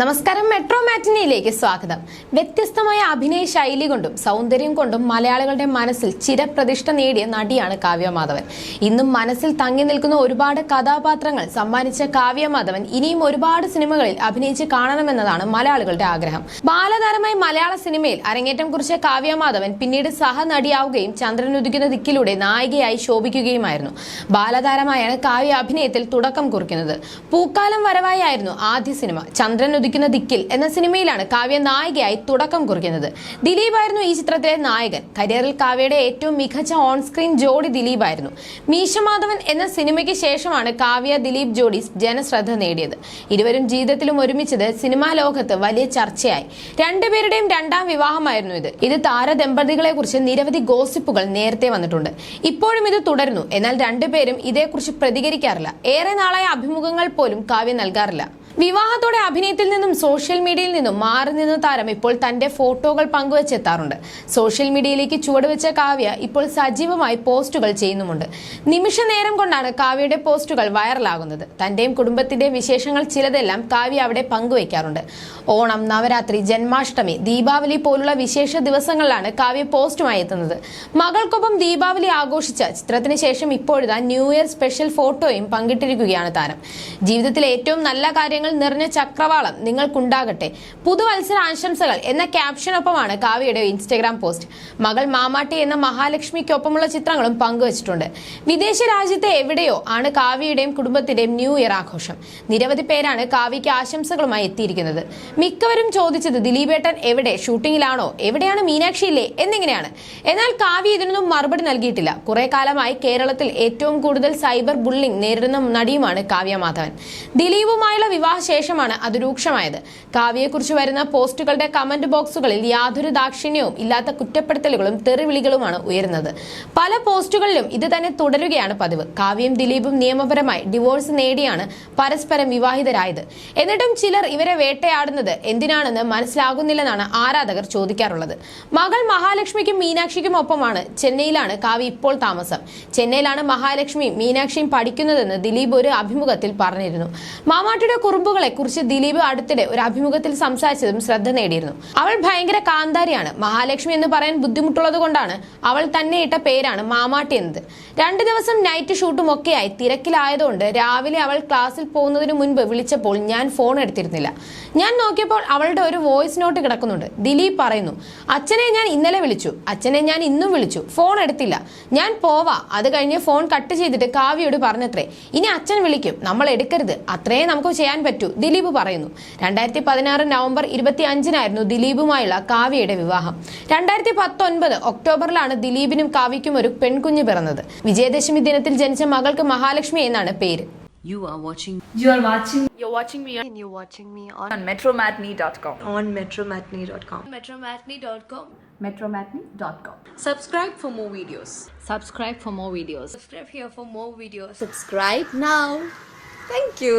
നമസ്കാരം മെട്രോ മാറ്റിനിയിലേക്ക് സ്വാഗതം. വ്യത്യസ്തമായ അഭിനയ ശൈലി കൊണ്ടും സൗന്ദര്യം കൊണ്ടും മലയാളികളുടെ മനസ്സിൽ ചിരപ്രതിഷ്ഠ നേടിയ നടിയാണ് കാവ്യ മാധവൻ. ഇന്നും മനസ്സിൽ തങ്ങി നിൽക്കുന്ന ഒരുപാട് കഥാപാത്രങ്ങൾ സമ്മാനിച്ച കാവ്യ മാധവൻ ഇനിയും ഒരുപാട് സിനിമകളിൽ അഭിനയിച്ച് കാണണമെന്നതാണ് മലയാളികളുടെ ആഗ്രഹം. ബാലതാരമായി മലയാള സിനിമയിൽ അരങ്ങേറ്റം കുറിച്ച കാവ്യ മാധവൻ പിന്നീട് സഹനടിയാവുകയും ചന്ദ്രൻ ഉദിക്കുന്ന ദിക്കിലൂടെ നായികയായി ശോഭിക്കുകയുമായിരുന്നു. ബാലതാരമായാണ് കാവ്യ അഭിനയത്തിൽ തുടക്കം കുറിക്കുന്നത്. പൂക്കാലം വരവായായിരുന്നു ആദ്യ സിനിമ. ചന്ദ്രൻ ഉദിക്കുന്ന ദിക്കിൽ എന്ന സിനിമയിലാണ് കാവ്യ നായികയായി തുടക്കം കുറിക്കുന്നത്. ദിലീപായിരുന്നു ഈ ചിത്രത്തിലെ നായകൻ. കരിയറിൽ കാവ്യയുടെ ഏറ്റവും മികച്ച ഓൺ സ്ക്രീൻ ജോഡി ദിലീപായിരുന്നു. മീശമാധവൻ എന്ന സിനിമയ്ക്ക് ശേഷമാണ് കാവ്യ ദിലീപ് ജോഡി ജനശ്രദ്ധ നേടിയത്. ഇരുവരും ജീവിതത്തിലും ഒരുമിച്ചത് സിനിമാ ലോകത്ത് വലിയ ചർച്ചയായി. രണ്ടുപേരുടെയും രണ്ടാം വിവാഹമായിരുന്നു ഇത്. ഇത് താരദമ്പതികളെ കുറിച്ച് നിരവധി ഗോസിപ്പുകൾ നേരത്തെ വന്നിട്ടുണ്ട്. ഇപ്പോഴും ഇത് തുടരുന്നു. എന്നാൽ രണ്ടുപേരും ഇതേക്കുറിച്ച് പ്രതികരിക്കാറില്ല. ഏറെ നാളായ അഭിമുഖങ്ങൾ പോലും കാവ്യ നൽകാറില്ല. വിവാഹത്തോടെ നിന്നും സോഷ്യൽ മീഡിയയിൽ നിന്നും മാറി നിന്ന താരം ഇപ്പോൾ തന്റെ ഫോട്ടോകൾ പങ്കുവച്ചെത്താറുണ്ട്. സോഷ്യൽ മീഡിയയിലേക്ക് ചുവടുവെച്ച കാവ്യ ഇപ്പോൾ സജീവമായി പോസ്റ്റുകൾ ചെയ്യുന്നുമുണ്ട്. നിമിഷ നേരം കൊണ്ടാണ് കാവ്യയുടെ പോസ്റ്റുകൾ വൈറലാകുന്നത്. തന്റെയും കുടുംബത്തിന്റെ വിശേഷങ്ങൾ ചിലതെല്ലാം കാവ്യ അവിടെ പങ്കുവയ്ക്കാറുണ്ട് ഓണം നവരാത്രി ജന്മാഷ്ടമി ദീപാവലി പോലുള്ള വിശേഷ ദിവസങ്ങളിലാണ് കാവ്യ പോസ്റ്റുമായി എത്തുന്നത്. മകൾക്കൊപ്പം ദീപാവലി ആഘോഷിച്ച ചിത്രത്തിന് ശേഷം ഇപ്പോഴിതാ ന്യൂ ഇയർ സ്പെഷ്യൽ ഫോട്ടോയും പങ്കിട്ടിരിക്കുകയാണ് താരം. ജീവിതത്തിലെ ഏറ്റവും നല്ല കാര്യങ്ങൾ നിറഞ്ഞ ചക്രവാളം നിങ്ങൾക്കുണ്ടാകട്ടെ. പുതുവത്സര ആശംസകൾ എന്ന ക്യാപ്ഷനൊപ്പമാണ് കാവ്യയുടെ ഇൻസ്റ്റഗ്രാം പോസ്റ്റ്. മകൾ മാമാട്ടി എന്ന മഹാലക്ഷ്മിക്കൊപ്പമുള്ള ചിത്രങ്ങളും പങ്കുവച്ചിട്ടുണ്ട്. വിദേശ രാജ്യത്തെ എവിടെയോ ആണ് കാവ്യയുടെയും കുടുംബത്തിന്റെയും ന്യൂ ഇയർ ആഘോഷം. നിരവധി പേരാണ് കാവ്യയ്ക്ക് ആശംസകളുമായി എത്തിയിരിക്കുന്നത്. മിക്കവരും ചോദിച്ചത് ദിലീപേട്ടൻ എവിടെ ഷൂട്ടിങ്ങിലാണോ എവിടെയാണ് മീനാക്ഷി ഇല്ലേ എന്നിങ്ങനെയാണ്. എന്നാൽ കാവ്യ ഇതിനൊന്നും മറുപടി നൽകിയിട്ടില്ല. കുറെ കാലമായി കേരളത്തിൽ ഏറ്റവും കൂടുതൽ സൈബർ ബുള്ളിംഗ് നേരിടുന്ന നടിയുമാണ് കാവ്യ മാധവൻ. ദിലീപുമായുള്ള വിവാഹ ശേഷമാണ് അത് രൂക്ഷമായത്. കാവ്യയെക്കുറിച്ച് വരുന്ന പോസ്റ്റുകളുടെ കമന്റ് ബോക്സുകളിൽ യാതൊരു ദാക്ഷിണ്യവും ഇല്ലാത്ത കുറ്റപ്പെടുത്തലുകളും തെറിവിളികളുമാണ് ഉയരുന്നത്. പല പോസ്റ്റുകളിലും ഇത് തന്നെ തുടരുകയാണ് പതിവ്. കാവ്യയും ദിലീപും നിയമപരമായി ഡിവോഴ്സ് നേടിയാണ് പരസ്പരം വിവാഹിതരായത്. എന്നിട്ടും ചിലർ ഇവരെ വേട്ടയാടുന്നത് എന്തിനാണെന്ന് മനസ്സിലാകുന്നില്ലെന്നാണ് ആരാധകർ ചോദിക്കാറുള്ളത്. മകൾ മഹാലക്ഷ്മിക്കും മീനാക്ഷിക്കും ഒപ്പമാണ് ചെന്നൈയിലാണ് കാവ്യ ഇപ്പോൾ താമസം. ചെന്നൈയിലാണ് മഹാലക്ഷ്മിയും മീനാക്ഷിയും പഠിക്കുന്നതെന്ന് ദിലീപ് ഒരു അഭിമുഖത്തിൽ പറഞ്ഞിരുന്നു. മാമാട്ടിയുടെ കുറുമ്പുകളെ കുറിച്ച് ദിലീപ് അടുത്തിടെ ഒരു അഭിമുഖത്തിൽ സംസാരിച്ചതും ശ്രദ്ധ നേടിയിരുന്നു. അവൾ ഭയങ്കര കാന്താരിയാണ്. മഹാലക്ഷ്മി എന്ന് പറയാൻ ബുദ്ധിമുട്ടുള്ളത് കൊണ്ടാണ് അവൾ തന്നെ ഇട്ട പേരാണ് മാമാട്ടി എന്നത്. രണ്ടു ദിവസം നൈറ്റ് ഷൂട്ടും ഒക്കെയായി. തിരക്കിലായതുകൊണ്ട് രാവിലെ അവൾ ക്ലാസ്സിൽ പോകുന്നതിന് മുൻപ് വിളിച്ചപ്പോൾ ഞാൻ ഫോൺ എടുത്തിരുന്നില്ല. ഞാൻ നോക്കിയപ്പോൾ അവളുടെ ഒരു വോയിസ് നോട്ട് കിടക്കുന്നുണ്ട്. ദിലീപ് പറയുന്നു അച്ഛനെ ഞാൻ ഇന്നലെ വിളിച്ചു. അച്ഛനെ ഞാൻ ഇന്നും വിളിച്ചു. ഫോൺ എടുത്തില്ല. ഞാൻ പോവാ. അത് കഴിഞ്ഞ് ഫോൺ കട്ട് ചെയ്തിട്ട് കാവ്യയോട് പറഞ്ഞത്രേ ഇനി അച്ഛൻ വിളിക്കും. നമ്മൾ എടുക്കരുത്. അത്രേ നമുക്ക് ചെയ്യാൻ പറ്റൂ. ദിലീപ് പറയുന്നു രണ്ടായിരത്തി പതിനാറ് നവംബർ ഇരുപത്തി അഞ്ചിനായിരുന്നു ദിലീപുമായുള്ള കാവ്യയുടെ വിവാഹം രണ്ടായിരത്തി പത്തൊൻപത് ഒക്ടോബറിലാണ് ദിലീപിനും കാവ്യയ്ക്കും ഒരു പെൺകുഞ്ഞ് പിറന്നത് വിജയദശമി ദിനത്തിൽ ജനിച്ച മകൾക്ക് മഹാലക്ഷ്മി എന്നാണ് പേര് You are watching You are watching You're watching me on, and you're watching me on on metromatney.com. on metromatney.com. metromatney.com. Metromatney.com. Subscribe for more videos. subscribe for more videos Subscribe here for more videos. Subscribe now. Thank you.